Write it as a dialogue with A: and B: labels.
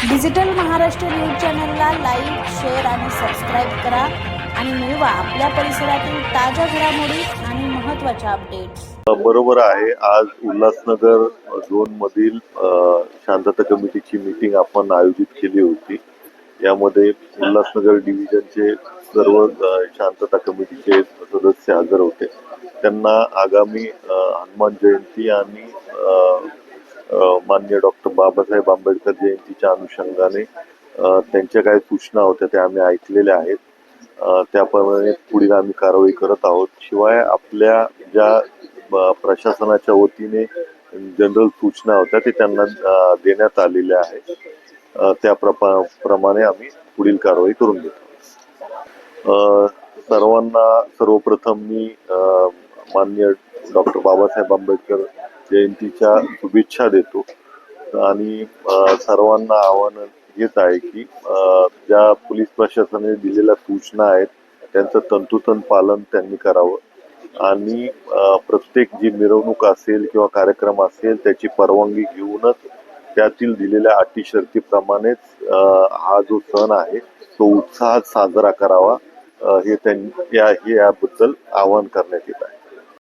A: Digital Maharashtra news चॅनलला like share आणि subscribe करा आणि मिळवा आपल्या परिसरातील ताज्या घडामोडी आणि महत्त्वाच्या अपडेट्स
B: बरोबर आहे. आज उल्हासनगर झोन मधील शांतता कमिटीची मीटिंग आपण आयोजित केली होती. यामध्ये उल्हासनगर डिव्हिजनचे सर्व शांतता कमिटीचे सदस्य हजर होते. त्यांना आगामी हनुमान जयंती आणि मान्य डॉक्टर बाबासाहेब आंबेडकर जयंतीच्या अनुषंगाने त्यांच्या काही सूचना होत्या त्या आम्ही ऐकलेल्या आहेत. त्याप्रमाणे पुढील आम्ही कारवाई करत आहोत. शिवाय आपल्या ज्या प्रशासनाच्या वतीने जनरल सूचना होत्या ते त्यांना देण्यात आलेल्या आहेत. त्या प्रपा- प्रमाणे आम्ही पुढील कारवाई करून घेतो. सर्वांना सर्वप्रथम मी मान्य डॉक्टर बाबासाहेब आंबेडकर जयंतीच्या शुभेच्छा देतो. आणि सर्वांना आव्हान हेच आहे की ज्या पोलीस प्रशासनाने दिलेल्या सूचना आहेत त्यांचं तंतुतंत पालन त्यांनी करावं. आणि प्रत्येक जी मिरवणूक असेल किंवा कार्यक्रम असेल त्याची परवानगी घेऊनच त्यातील दिलेल्या अटी शर्तीप्रमाणेच हा जो सण आहे तो उत्साहात साजरा करावा हे त्यां या हे याबद्दल आवाहन करण्यात येत आहे.